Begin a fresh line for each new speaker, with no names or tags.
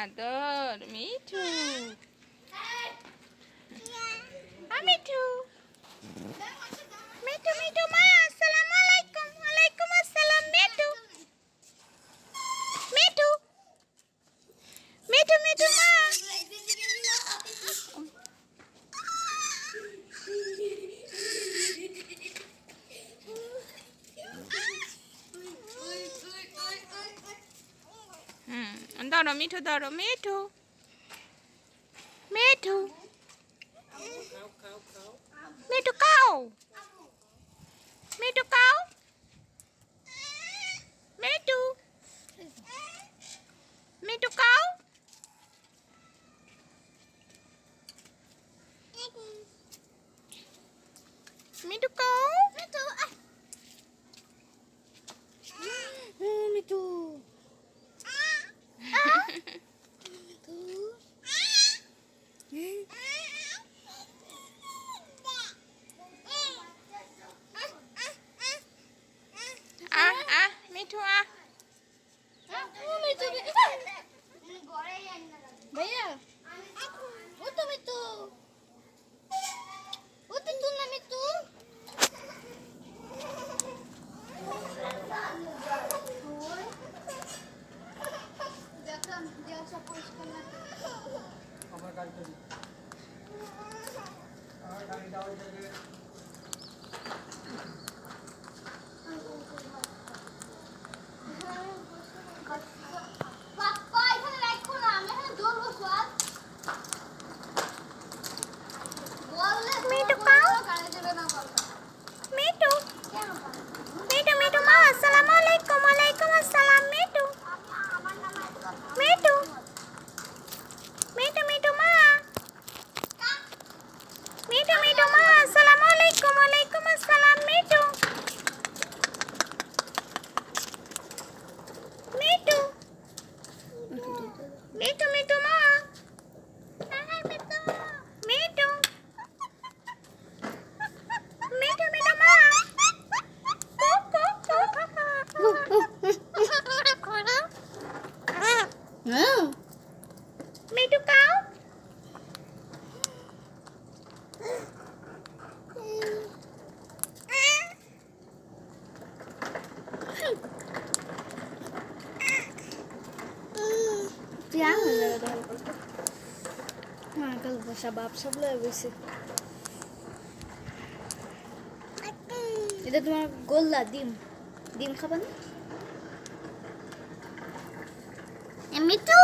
mother. Me too.
Ah, me too.
দাঁড়ো মিঠু দাঁড়ো মিঠু।
মিঠু। মিঠু কাও মিঠু কাও মিঠু।
মিঠু কাও
টিয়া হয়ে যাবে তখন আকাল ভাষা বাপ এটা তোমার গোল্লা ডিম ডিম খাবা না এমনি তো